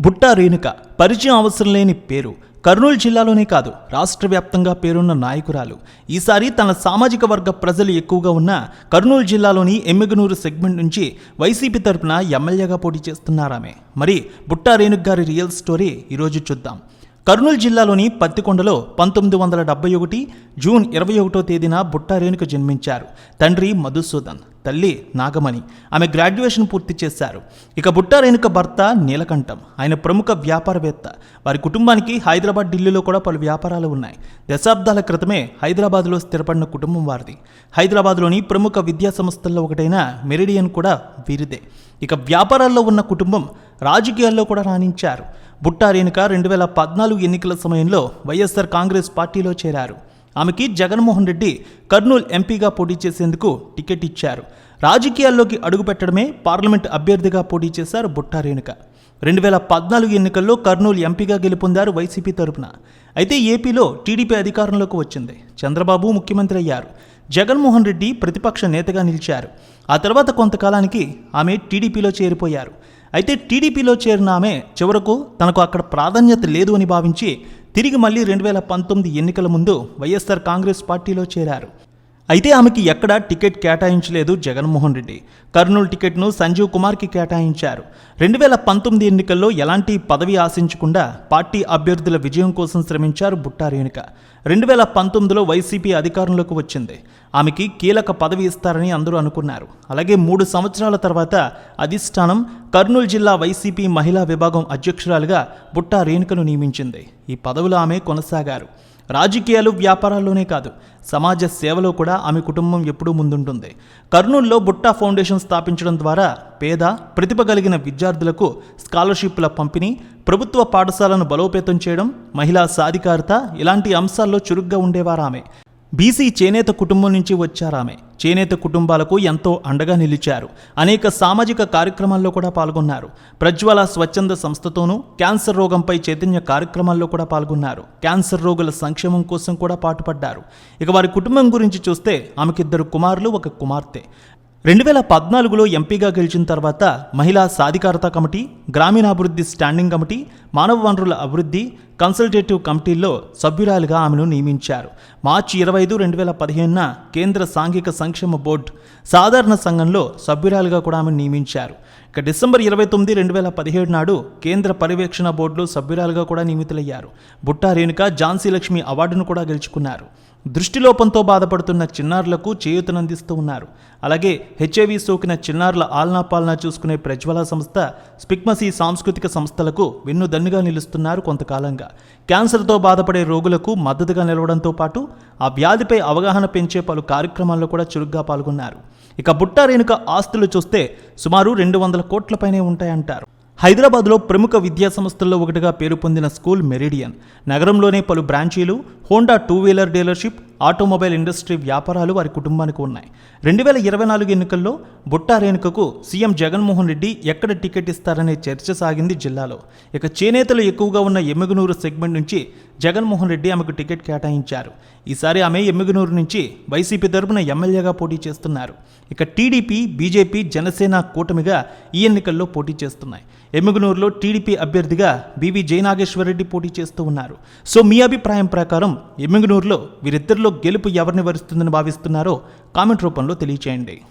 బుట్టా రేణుక పరిచయం అవసరం లేని పేరు. కర్నూలు జిల్లాలోనే కాదు రాష్ట్ర వ్యాప్తంగా పేరున్న నాయకురాలు. ఈసారి తన సామాజిక వర్గ ప్రజలు ఎక్కువగా ఉన్న కర్నూలు జిల్లాలోని ఎమ్మిగనూరు సెగ్మెంట్ నుంచి వైసీపీ తరపున ఎమ్మెల్యేగా పోటీ చేస్తున్నారామె మరి బుట్టా రేణుక్ గారి రియల్ స్టోరీ ఈరోజు చూద్దాం. కర్నూలు జిల్లాలోని పత్తికొండలో పంతొమ్మిది వందల డెబ్బై ఒకటి జూన్ ఇరవై ఒకటో తేదీన బుట్టా రేణుక జన్మించారు. తండ్రి మధుసూదన్. తల్లి నాగమణి. ఆమె గ్రాడ్యుయేషన్ పూర్తి చేశారు. ఇక బుట్టా రేణుక భర్త నీలకంఠం. ఆయన ప్రముఖ వ్యాపారవేత్త. వారి కుటుంబానికి హైదరాబాద్ ఢిల్లీలో కూడా పలు వ్యాపారాలు ఉన్నాయి. దశాబ్దాల క్రితమే హైదరాబాద్లో స్థిరపడిన కుటుంబం వారిది. హైదరాబాద్లోని ప్రముఖ విద్యా సంస్థల్లో ఒకటైన మెరిడియన్ కూడా వీరిదే. ఇక వ్యాపారాల్లో ఉన్న కుటుంబం రాజకీయాల్లో కూడా రాణించారు. బుట్టా రేణుక రెండు వేల పద్నాలుగు ఎన్నికల సమయంలో వైఎస్ఆర్ కాంగ్రెస్ పార్టీలో చేరారు. ఆమెకి జగన్మోహన్ రెడ్డి కర్నూలు ఎంపీగా పోటీ చేసేందుకు టికెట్ ఇచ్చారు. రాజకీయాల్లోకి అడుగుపెట్టడమే పార్లమెంట్ అభ్యర్థిగా పోటీ చేశారు బుట్టా రేణుక. రెండు వేల పద్నాలుగు ఎన్నికల్లో కర్నూలు ఎంపీగా గెలుపొందారు వైసీపీ తరపున. అయితే ఏపీలో టీడీపీ అధికారంలోకి వచ్చింది. చంద్రబాబు ముఖ్యమంత్రి అయ్యారు. జగన్మోహన్ రెడ్డి ప్రతిపక్ష నేతగా నిలిచారు. ఆ తర్వాత కొంతకాలానికి ఆమె టీడీపీలో చేరిపోయారు. అయితే టీడీపీలో చేరిన ఆమె చివరకు తనకు అక్కడ ప్రాధాన్యత లేదు అని భావించి తిరిగి మళ్ళీ రెండు వేల పంతొమ్మిది ఎన్నికల ముందు వైఎస్ఆర్ కాంగ్రెస్ పార్టీలో చేరారు. అయితే ఆమెకి ఎక్కడా టికెట్ కేటాయించలేదు జగన్మోహన్ రెడ్డి. కర్నూలు టికెట్ను సంజీవ్ కుమార్కి కేటాయించారు. రెండు వేల పంతొమ్మిది ఎన్నికల్లో ఎలాంటి పదవి ఆశించకుండా పార్టీ అభ్యర్థుల విజయం కోసం శ్రమించారు బుట్టా రేణుక రెండు వేల పంతొమ్మిదిలో వైసీపీ అధికారంలోకి వచ్చింది. ఆమెకి కీలక పదవి ఇస్తారని అందరూ అనుకున్నారు. అలాగే మూడు సంవత్సరాల తర్వాత అధిష్టానం కర్నూలు జిల్లా వైసీపీ మహిళా విభాగం అధ్యక్షురాలుగా బుట్టా రేణుకను నియమించింది. ఈ పదవులు ఆమె కొనసాగారు. రాజకీయాలు వ్యాపారాల్లోనే కాదు సమాజ సేవలో కూడా ఆమె కుటుంబం ఎప్పుడూ ముందుంటుంది. కర్నూలులో బుట్టా ఫౌండేషన్ స్థాపించడం ద్వారా పేద ప్రతిభ కలిగిన విద్యార్థులకు స్కాలర్షిప్ల పంపిణీ ప్రభుత్వ పాఠశాలను బలోపేతం చేయడం మహిళా సాధికారత ఇలాంటి అంశాల్లో చురుగ్గా ఉండేవారు ఆమె బీసీ చేనేత కుటుంబం నుంచి వచ్చారామె. చేనేత కుటుంబాలకు ఎంతో అండగా నిలిచారు. అనేక సామాజిక కార్యక్రమాల్లో కూడా పాల్గొన్నారు. ప్రజ్వల స్వచ్ఛంద సంస్థతోనూ క్యాన్సర్ రోగంపై చైతన్య కార్యక్రమాల్లో కూడా పాల్గొన్నారు. క్యాన్సర్ రోగుల సంక్షేమం కోసం కూడా పాటుపడ్డారు. ఇక వారి కుటుంబం గురించి చూస్తే ఆమెకిద్దరు కుమారులు ఒక కుమార్తె. రెండు వేల పద్నాలుగులో ఎంపీగా గెలిచిన తర్వాత మహిళా సాధికారత కమిటీ గ్రామీణాభివృద్ధి స్టాండింగ్ కమిటీ మానవ వనరుల అభివృద్ధి కన్సల్టేటివ్ కమిటీల్లో సభ్యురాలుగా ఆమెను నియమించారు. మార్చి ఇరవై ఐదు రెండు వేల పదిహేనున కేంద్ర సాంఘిక సంక్షేమ బోర్డు సాధారణ సంఘంలో సభ్యురాలుగా కూడా ఆమెను నియమించారు. ఇక డిసెంబర్ ఇరవై తొమ్మిది రెండు వేల పదిహేడు నాడు కేంద్ర పర్యవేక్షణ బోర్డులో సభ్యురాలుగా కూడా నియమితులయ్యారు. బుట్టా రేణుక ఝాన్సీ లక్ష్మి అవార్డును కూడా గెలుచుకున్నారు. దృష్టిలోపంతో బాధపడుతున్న చిన్నారులకు చేయూతనందిస్తూ ఉన్నారు. అలాగే హెచ్ఐవి సోకిన చిన్నారుల ఆలనా పాలనా చూసుకునే ప్రజ్వల సంస్థ స్పిక్మసీ సాంస్కృతిక సంస్థలకు వెన్నుదన్నుగా నిలుస్తున్నారు కొంతకాలంగా. క్యాన్సర్తో బాధపడే రోగులకు మద్దతుగా నిలవడంతో పాటు ఆ వ్యాధిపై అవగాహన పెంచే పలు కార్యక్రమాల్లో కూడా చురుగ్గా పాల్గొన్నారు. ఇక బుట్టా రేణుక ఆస్తులు చూస్తే సుమారు రెండు వందల కోట్లపైనే ఉంటాయంటారు. హైదరాబాద్లో ప్రముఖ విద్యా సంస్థల్లో ఒకటిగా పేరు పొందిన స్కూల్ మెరిడియన్. నగరంలోనే పలు బ్రాంచీలు Honda two wheeler dealership automobile industry వ్యాపారాలు వారి కుటుంబానికి ఉన్నాయి. రెండు వేల ఇరవై నాలుగు ఎన్నికల్లో బుట్టా రేణుకకు సీఎం జగన్మోహన్ రెడ్డి ఎక్కడ టికెట్ ఇస్తారనే చర్చ సాగింది జిల్లాలో. ఇక చేనేతలు ఎక్కువగా ఉన్న ఎమ్మిగనూరు సెగ్మెంట్ నుంచి జగన్మోహన్ రెడ్డి ఆమెకు టికెట్ కేటాయించారు. ఈసారి ఆమె ఎమ్మిగనూరు నుంచి వైసీపీ తరపున ఎమ్మెల్యేగా పోటీ చేస్తున్నారు. ఇక టీడీపీ బీజేపీ జనసేన కూటమిగా ఈ ఎన్నికల్లో పోటీ చేస్తున్నాయి. ఎమ్మిగనూరులో టీడీపీ అభ్యర్థిగా బీవీ జయనాగేశ్వరరెడ్డి పోటీ చేస్తూ ఉన్నారు. సో మీ అభిప్రాయం ప్రకారం ఎమ్మిగనూరులో వీరిద్దరిలో గెలుపు ఎవరిని వరుస్తుందని భావిస్తున్నారో కామెంట్ రూపంలో తెలియచేయండి.